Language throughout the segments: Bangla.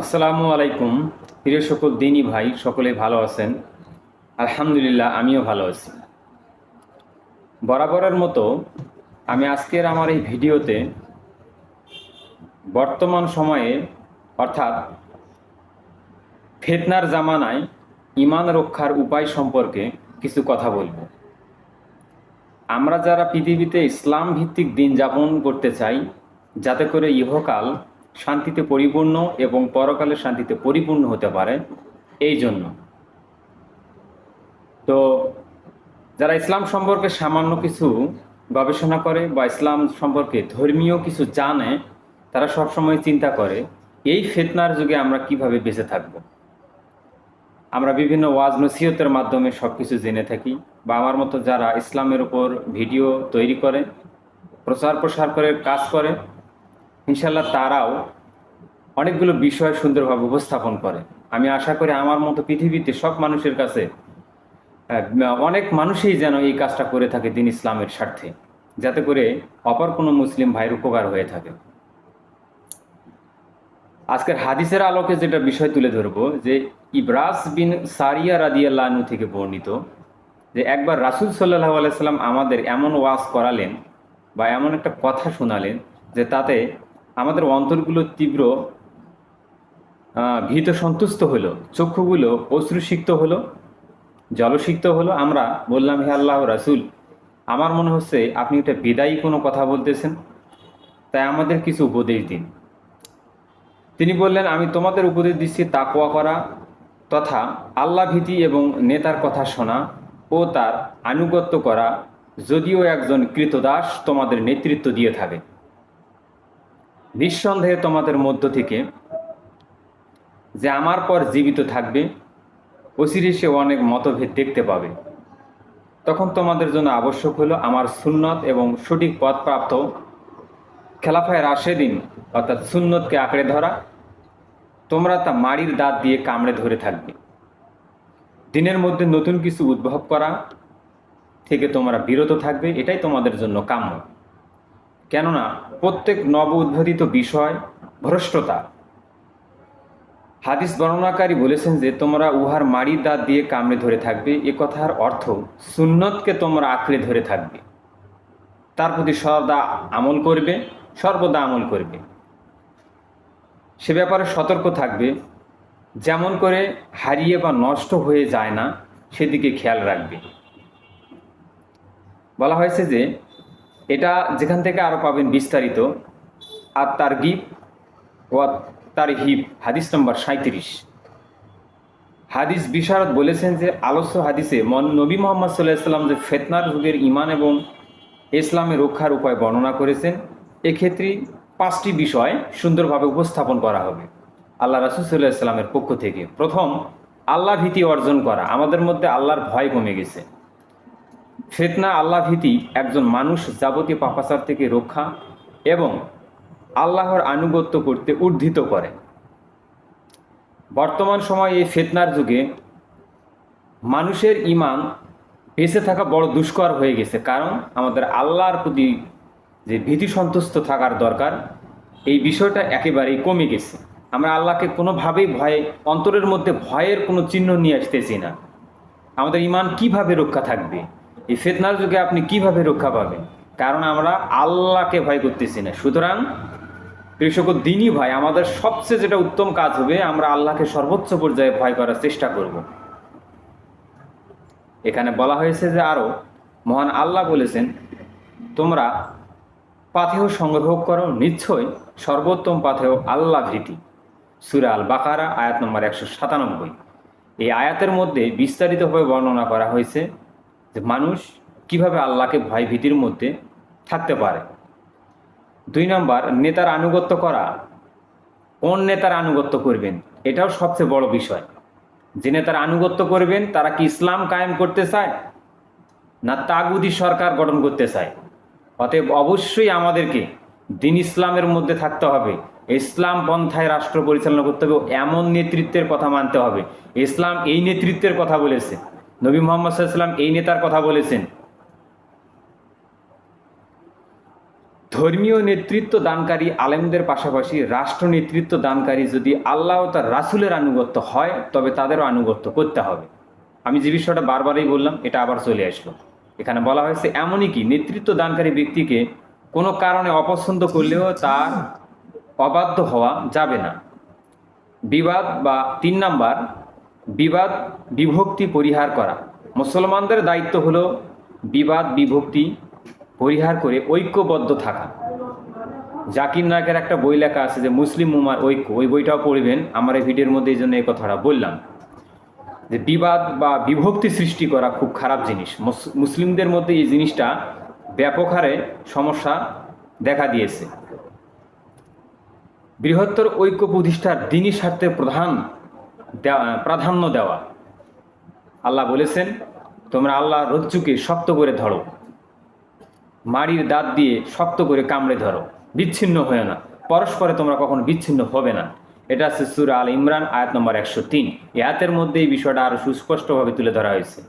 আসসালামু আলাইকুম। প্রিয় সকল দিনই ভাই, সকলে ভালো আছেন? আলহামদুলিল্লাহ, আমিও ভালো আছি। বরাবরের মতো আমি আজকের আমার এই ভিডিওতে বর্তমান সময়ে, অর্থাৎ ফেতনার জামানায় ইমান রক্ষার উপায় সম্পর্কে কিছু কথা বলব। আমরা যারা পৃথিবীতে ইসলাম ভিত্তিক দিন যাপন করতে চাই, যাতে করে ইহকাল শান্তিতে পরিপূর্ণ এবং পরকালে শান্তিতে পরিপূর্ণ হতে পারে এই জন্য। তো যারা ইসলাম সম্পর্কে সামান্য কিছু গবেষণা করে বা ইসলাম সম্পর্কে ধর্মীয় কিছু জানে, তারা সবসময় চিন্তা করে, এই ফেতনার যুগে আমরা কীভাবে বেঁচে থাকব? আমরা বিভিন্ন ওয়াজ নসিহতের মাধ্যমে সব কিছু জেনে থাকি বা আমার মতো যারা ইসলামের উপর ভিডিও তৈরি করে প্রচার প্রসার করে, কাজ করে ইনশাল্লাহ তারাও অনেকগুলো বিষয় সুন্দরভাবে উপস্থাপন করে। আমি আশা করি আমার মতো পৃথিবীতে সব মানুষের কাছে অনেক মানুষই যেন এই কাজটা করে থাকে দিন ইসলামের স্বার্থে, যাতে করে অপর কোনো মুসলিম ভাইয়ের উপকার হয়ে থাকে। আজকের হাদিসের আলোকে যেটা বিষয় তুলে ধরবো, যে ইব্রাস বিন সারিয়া রাদিয়াল্লাহনু থেকে বর্ণিত যে একবার রাসুল সাল্লাহ আলাইসাল্লাম আমাদের এমন ওয়াজ করালেন বা এমন একটা কথা শোনালেন যে তাতে আমাদের অন্তরগুলো তীব্র ভীত সন্তুষ্ট হলো, চক্ষুগুলো অশ্রুসিক্ত হলো, জলসিক্ত হলো। আমরা বললাম, হে আল্লাহ রাসুল, আমার মনে হচ্ছে আপনি একটা বিদায়ী কোনো কথা বলতেছেন, তাই আমাদের কিছু উপদেশ দিন। তিনি বললেন, আমি তোমাদের উপদেশ দিচ্ছি তাকোয়া করা তথা আল্লাহ ভীতি এবং নেতার কথা শোনা ও তার আনুগত্য করা, যদিও একজন কৃতদাস তোমাদের নেতৃত্ব দিয়ে থাকে। নিঃসন্দেহে তোমাদের মধ্য থেকে যে আমার পর জীবিত থাকবে, অচিরে সে অনেক মতভেদ দেখতে পাবে। তখন তোমাদের জন্য আবশ্যক হলো আমার সুন্নত এবং সঠিক পথ প্রাপ্ত খেলাফায় রাশেদিন অর্থাৎ সুন্নতকে আঁকড়ে ধরা। তোমরা তা মাড়ির দাঁত দিয়ে কামড়ে ধরে থাকবে। দিনের মধ্যে নতুন কিছু উদ্ভব করা থেকে তোমরা বিরত থাকবে, এটাই তোমাদের জন্য কাম্য। কেননা প্রত্যেক নব উদ্বোধিত বিষয় ভ্রষ্টতা। হাদিস বর্ণনাকারী বলেছেন যে, তোমরা উহার মাড়ির দাঁত দিয়ে কামড়ে ধরে থাকবে, এ কথার অর্থ সুন্নতকে তোমরা আঁকড়ে ধরে থাকবে। তার প্রতি সর্বদা আমল করবে, সর্বদা আমল করবে। সে ব্যাপারে সতর্ক থাকবে, যেমন করে হারিয়ে বা নষ্ট হয়ে যায় না, সেদিকে খেয়াল রাখবে। বলা হয়েছে যে এটা যেখান থেকে আরও পাবেন বিস্তারিত। আর তার গিপ ও তার হিপ, হাদিস নম্বর সাঁত্রিশ হাদিস বিশারদ বলেছেন যে, আলস্য হাদিসে মন নবী মোহাম্মদ সাল্লাহ সাল্লাম যে ফেতনার যুগের ইমান এবং ইসলামের রক্ষার উপায় বর্ণনা করেছেন, এক্ষেত্রে পাঁচটি বিষয় সুন্দরভাবে উপস্থাপন করা হবে। আল্লাহ রাসুসাল্লাহ ইসলামের পক্ষ থেকে। প্রথম আল্লাহ ভীতি অর্জন করা। আমাদের মধ্যে আল্লাহর ভয় কমে গেছে। ফেতনা, আল্লাহ ভীতি, একজন মানুষ যাবতীয় পাপাচার থেকে রক্ষা এবং আল্লাহর আনুগত্য করতে উদ্ধৃত করে। বর্তমান সময়ে এই ফেতনার যুগে মানুষের ইমান বেঁচে থাকা বড় দুষ্কর হয়ে গেছে। কারণ আমাদের আল্লাহর প্রতি যে ভীতি সন্তুষ্ট থাকার দরকার, এই বিষয়টা একেবারেই কমে গেছে। আমরা আল্লাহকে কোনোভাবেই ভয়ে, অন্তরের মধ্যে ভয়ের কোনো চিহ্ন নিয়ে আসতেছি না। আমাদের ইমান কীভাবে রক্ষা থাকবে? এই ফেতনার যুগে আপনি কীভাবে রক্ষা পাবেন? কারণ আমরা আল্লাহকে ভয় করতেছি না। সুতরাং, কৃষক দিনই ভাই, আমাদের সবচেয়ে যেটা উত্তম কাজ হবে, আমরা আল্লাহকে সর্বোচ্চ পর্যায়ে ভয় করার চেষ্টা করব। এখানে বলা হয়েছে যে আরও মহান আল্লাহ বলেছেন, তোমরা পাথেয় সংগ্রহ করো, নিশ্চয় সর্বোত্তম পাথেয় আল্লাহ ভীতি। সুরা আল বাকারা আয়াত নম্বর একশো সাতানব্বই। এই আয়াতের মধ্যে বিস্তারিতভাবে বর্ণনা করা হয়েছে যে মানুষ কীভাবে আল্লাহকে ভয় ভীতির মধ্যে থাকতে পারে। দুই নম্বর, নেতার আনুগত্য করা। কোন নেতার আনুগত্য করবেন? এটাও সবচেয়ে বড় বিষয়। যে নেতার আনুগত্য করবেন, তারা কি ইসলাম কায়েম করতে চায়? না তাগুদি সরকার গঠন করতে চায়? অতএব অবশ্যই আমাদেরকে দিন ইসলামের মধ্যে থাকতে হবে। ইসলাম পন্থায় রাষ্ট্র পরিচালনা করতে হবে। এমন নেতৃত্বের কথা মানতে হবে। ইসলাম এই নেতৃত্বের কথা বলেছে। নবী মোহাম্মদ সাল্লাম এই নেতার কথা বলেছেন। ধর্মীয় নেতৃত্ব দানকারী আলেমদের পাশাপাশি রাষ্ট্র নেতৃত্ব দানকারী যদি আল্লাহ তার রাসুলের আনুগত্য হয়, তবে তাদেরও আনুগত্য করতে হবে। আমি যে বিষয়টা বারবারই বললাম, এটা আবার চলে আসলো। এখানে বলা হয়েছে, এমনই কি নেতৃত্ব দানকারী ব্যক্তিকে কোনো কারণে অপছন্দ করলেও তার অবাধ্য হওয়া যাবে না। বিবাদ বা তিন নাম্বার বিবাদ বিভক্তি পরিহার করা। মুসলমানদের দায়িত্ব হলো বিবাদ বিভক্তি পরিহার করে ঐক্যবদ্ধ থাকা। জাকির নায়কের একটা বই লেখা আছে যে, মুসলিম উমার ঐক্য। ওই বইটাও পড়বেন। আমার এই ভিডিওর মধ্যে এই জন্য এই কথাটা বললাম। যে, বিবাদ বা বিভক্তি সৃষ্টি করা খুব খারাপ জিনিস। মুসলিমদের মধ্যে এই জিনিসটা ব্যাপক হারে সমস্যা দেখা দিয়েছে। বৃহত্তর ঐক্য প্রতিষ্ঠার দিনই স্বার্থে প্রধান প্রাধান্য দেওয়া। আল্লাহ বলেছেন, তোমরা আল্লাহ রজ্জুকে শক্ত করে ধরো। মাড়ির দাঁত দিয়ে শক্ত করে কামড়ে ধরো। বিচ্ছিন্ন হয়ে না। পরস্পরে তোমরা কখনো বিচ্ছিন্ন হবে না। এটা আছে সুরা আল ইমরান, আয়াত নম্বর একশো তিন। এই আয়াতের মধ্যে এই বিষয়টা আরও সুস্পষ্টভাবে তুলে ধরা হয়েছে।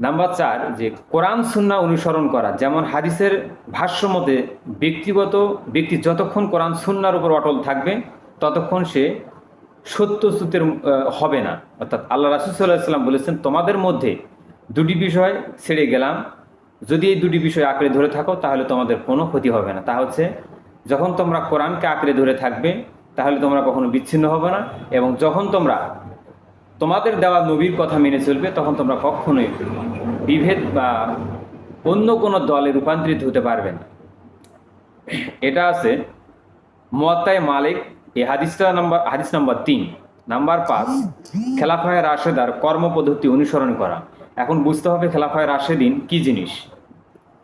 নাম্বার চার, যে কোরআন, সুন্না অনুসরণ করা। যেমন হাদিসের ভাষ্য মতে, ব্যক্তিগত ব্যক্তি যতক্ষণ কোরআন, সুন্নার উপর অটল থাকবে, ততক্ষণ সে সত্যচ্যুতের আহ, হবে না। অর্থাৎ আল্লাহ রাসুল সাল্লাহ সাল্লাম বলেছেন তোমাদের মধ্যে দুটি বিষয় ছেড়ে গেলাম। যদি এই দুটি বিষয় আঁকড়ে ধরে থাকো তাহলে তোমাদের কোনো ক্ষতি হবে না। তা হচ্ছে যখন তোমরা কোরআনকে আঁকড়ে ধরে থাকবে তাহলে তোমরা কখনো বিচ্ছিন্ন হবে না এবং যখন তোমরা তোমাদের দেওয়া নবীর কথা মেনে চলবে তখন তোমরা কখনোই বিভেদ বা অন্য কোনো দলে রূপান্তরিত হতে পারবে না। এটা আছে মোয়াত্তায় মালিক এই হাদিসটা নাম্বার হাদিস নাম্বার তিন। নাম্বার পাঁচ খেলাফায় রাশেদার কর্মপদ্ধতি অনুসরণ করা। এখন বুঝতে হবে খেলাফায় রাশেদিন কি জিনিস।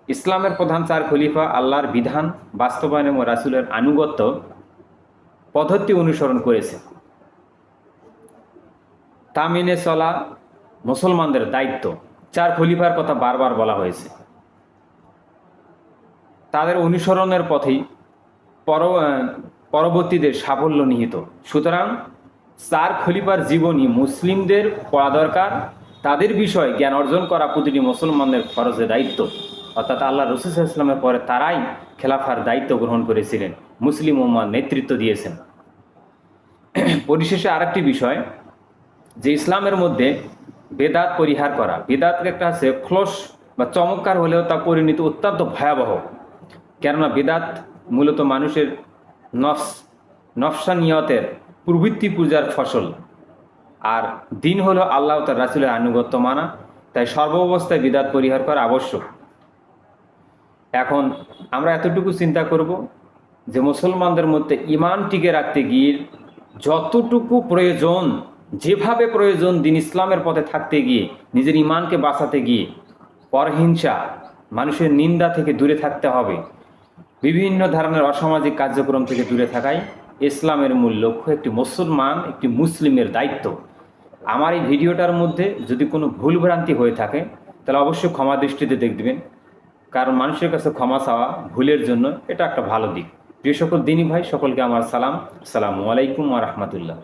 ইসলামের প্রধান চার খলিফা আল্লাহর বিধান বাস্তবায়ন এবং রাসুলের আনুগত্য পদ্ধতি অনুসরণ করেছে। তা মেনে চলা মুসলমানদের দায়িত্ব। চার খলিফার কথা বারবার বলা হয়েছে। তাদের অনুসরণের পথেই পর পরবর্তীদের সাফল্য নিহিত। সুতরাং চার খলিফার জীবনী মুসলিমদের পড়া দরকার। তাদের বিষয়ে জ্ঞান অর্জন করা প্রতিটি মুসলমানদের ফরজে দায়িত্ব। অর্থাৎ আল্লাহ রসুল ইসলামের পরে তারাই খেলাফার দায়িত্ব গ্রহণ করেছিলেন, মুসলিম উম্মার নেতৃত্ব দিয়েছেন। পরিশেষে আরেকটি বিষয়, যে ইসলামের মধ্যে বেদাত পরিহার করা। বেদাত একটা আছে ক্লোস বা চমৎকার হলেও তা পরিণতি অত্যন্ত ভয়াবহ। কেননা বেদাত মূলত মানুষের নফস নফসানিয়তের প্রবৃত্তি পূজার ফসল। আর দিন হলো আল্লাহ তার রাসুলের আনুগত্য মানা, তাই সর্বাবস্থায় বিদাত পরিহার করা আবশ্যক। এখন আমরা এতটুকু চিন্তা করব যে মুসলমানদের মধ্যে ইমান টিকে রাখতে গিয়ে যতটুকু প্রয়োজন, যেভাবে প্রয়োজন দিন ইসলামের পথে থাকতে গিয়ে, নিজের ইমানকে বাঁচাতে গিয়ে, পরহিংসা, মানুষের নিন্দা থেকে দূরে থাকতে হবে। বিভিন্ন ধরনের অসামাজিক কার্যক্রম থেকে দূরে থাকাই ইসলামের মূল লক্ষ্য, একটি মুসলমান, একটি মুসলিমের দায়িত্ব। আমার এই ভিডিওটার মধ্যে যদি কোনো ভুলভ্রান্তি হয়ে থাকে, তাহলে অবশ্যই ক্ষমা দৃষ্টিতে দেখবেন। কারণ মানুষের কাছে ক্ষমা চাওয়া ভুলের জন্য এটা একটা ভালো দিক। প্রিয় সকল দিনী ভাই, সকলকে আমার সালাম। আসসালামু আলাইকুম আ রাহমাতুল্লাহ।